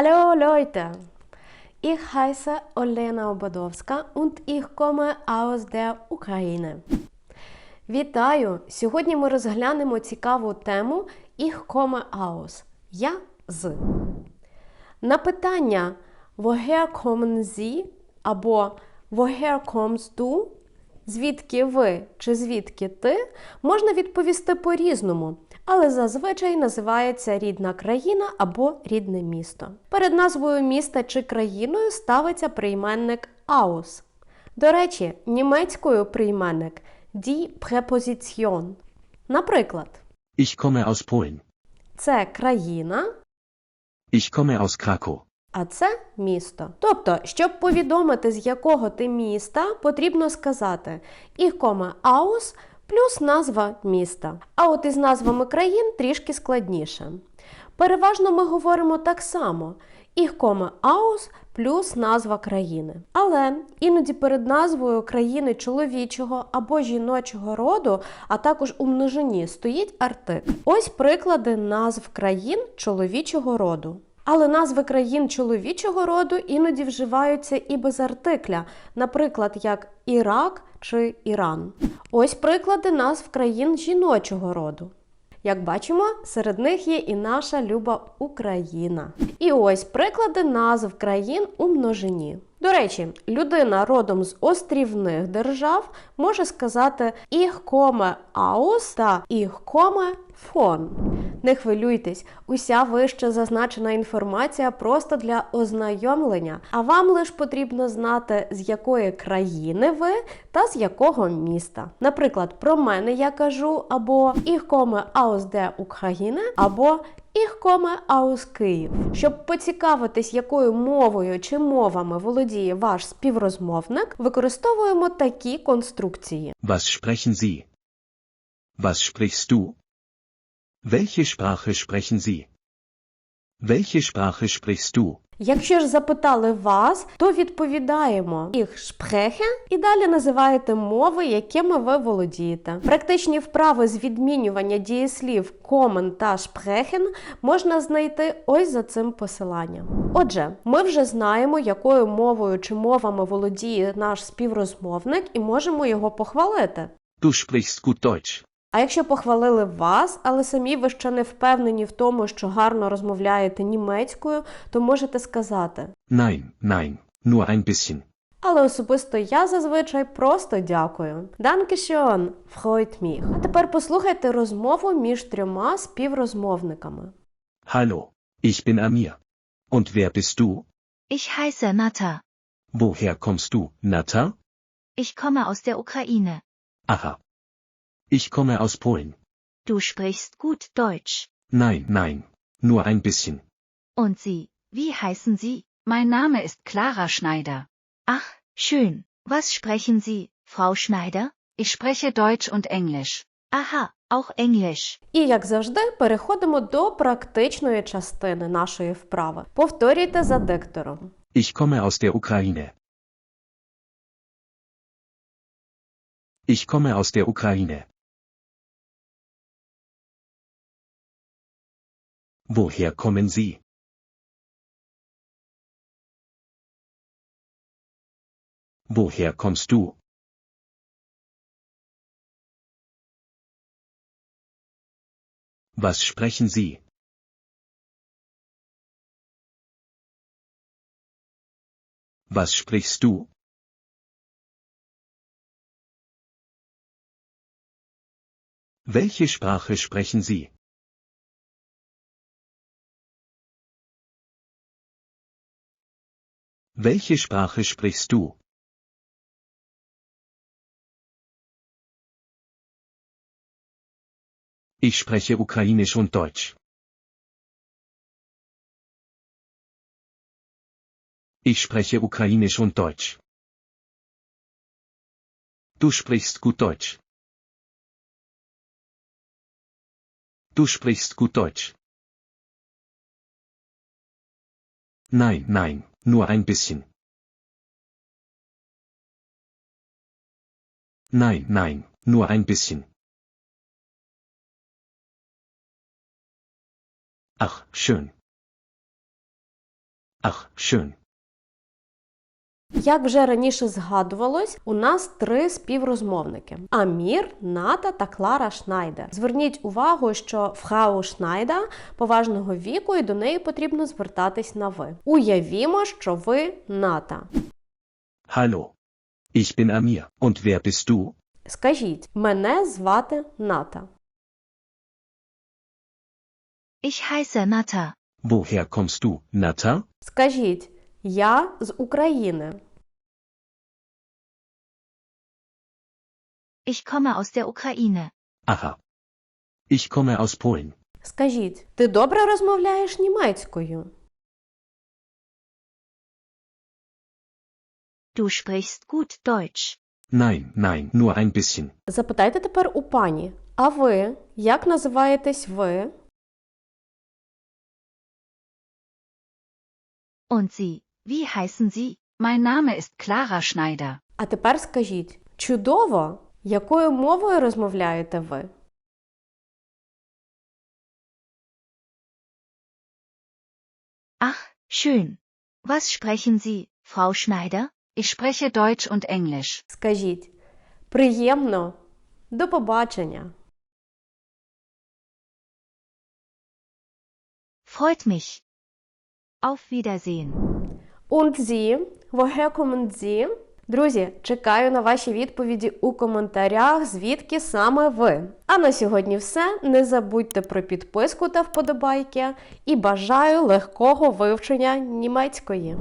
Hallo Leute! Ich heiße Olena Ободовська und ich komme aus der Ukraine. Вітаю! Сьогодні ми розглянемо цікаву тему Ich komme aus. Я з. На питання Woher kommen Sie або Woher kommst du? Звідки ви чи звідки ти можна відповісти по-різному, але зазвичай називається рідна країна або рідне місто. Перед назвою міста чи країною ставиться прийменник aus. До речі, німецькою прийменник die Präposition. Наприклад, Ich komme aus Polen. це країна, Ich komme aus Krakow. А це місто. Тобто, щоб повідомити, з якого ти міста, потрібно сказати «Ich komme aus» плюс назва міста. А от із назвами країн трішки складніше. Переважно ми говоримо так само «Ich komme aus» плюс назва країни. Але іноді перед назвою країни чоловічого або жіночого роду, а також у множині стоїть артикль. Ось приклади назв країн чоловічого роду. Але назви країн чоловічого роду іноді вживаються і без артикля, наприклад, як Ірак чи Іран. Ось приклади назв країн жіночого роду. Як бачимо, серед них є і наша люба Україна. І ось приклади назв країн у множині. До речі, людина родом з острівних держав може сказати «Ich komme aus» та «Ich komme von». Не хвилюйтесь, уся вище зазначена інформація просто для ознайомлення, а вам лише потрібно знати, з якої країни ви та з якого міста. Наприклад, про мене я кажу або «Ich komme aus der Ukraine», або «Ich komme aus Київ». Щоб поцікавитись, якою мовою чи мовами володіє ваш співрозмовник, використовуємо такі конструкції. Was sprechen Sie? Was sprichst du? Welche Sprache sprechen Sie? Welche Sprache sprichst du? Якщо ж запитали вас, то відповідаємо «Ich spreche» і далі називаєте мови, якими ви володієте. Практичні вправи з відмінювання дієслів «kommen» та «sprechen» можна знайти ось за цим посиланням. Отже, ми вже знаємо, якою мовою чи мовами володіє наш співрозмовник, і можемо його похвалити. Du sprichst gut Deutsch. А якщо похвалили вас, але самі ви ще не впевнені в тому, що гарно розмовляєте німецькою, то можете сказати. Nein, nein, nur ein bisschen. Але особисто я зазвичай просто дякую. Dankeschön, freut mich. А тепер послухайте розмову між трьома співрозмовниками. Hallo, ich bin Amir. Und wer bist du? Ich heiße Nata. Woher kommst du, Nata? Ich komme aus der Ukraine. Aha. Ich komme aus Polen. Du sprichst gut Deutsch. Nein, nein, nur ein bisschen. Und Sie, wie heißen Sie? Mein Name ist Clara Schneider. Ach, schön. Was sprechen Sie, Frau Schneider? Ich spreche Deutsch und Englisch. Aha, auch Englisch. І як завжди, переходимо до практичної частини нашої вправи. Повторюйте за диктором. Ich komme aus der Ukraine. Ich komme aus der Ukraine. Woher kommen Sie? Woher kommst du? Was sprechen Sie? Was sprichst du? Welche Sprache sprechen Sie? Welche Sprache sprichst du? Ich spreche Ukrainisch und Deutsch. Ich spreche Ukrainisch und Deutsch. Du sprichst gut Deutsch. Du sprichst gut Deutsch. Nein, nein, nur ein bisschen. Nein, nein, nur ein bisschen. Ach, schön. Ach, schön. Як вже раніше згадувалось, у нас три співрозмовники: Амір, Ната та Клара Шнайдер. Зверніть увагу, що фрау Шнайда поважного віку і до неї потрібно звертатись на ви. Уявімо, що ви Ната. Hallo. Ich bin Amir. Und wer bist du? Скажіть, мене звати Ната. Ich heiße Natta. Woher kommst du, Nata? Скажіть, я з України. Ich komme aus der Ukraine. Aha. Ich komme aus Polen. Скажіть, ти добре розмовляєш німецькою? Du sprichst gut Deutsch. Nein, nein, nur ein bisschen. Запитайте тепер у пані. А ви? Як називаєтесь ви? Und Sie, wie heißen Sie? Mein Name ist Clara Schneider. А тепер скажіть: чудово! Якою мовою розмовляєте ви? Ach, schön. Was sprechen Sie, Frau Schneider? Ich spreche Deutsch und Englisch. Скажіть. Приємно. До побачення. Freut mich. Auf Wiedersehen. Und Sie? Woher kommen Sie? Друзі, чекаю на ваші відповіді у коментарях, звідки саме ви. А на сьогодні все. Не забудьте про підписку та вподобайки і бажаю легкого вивчення німецької.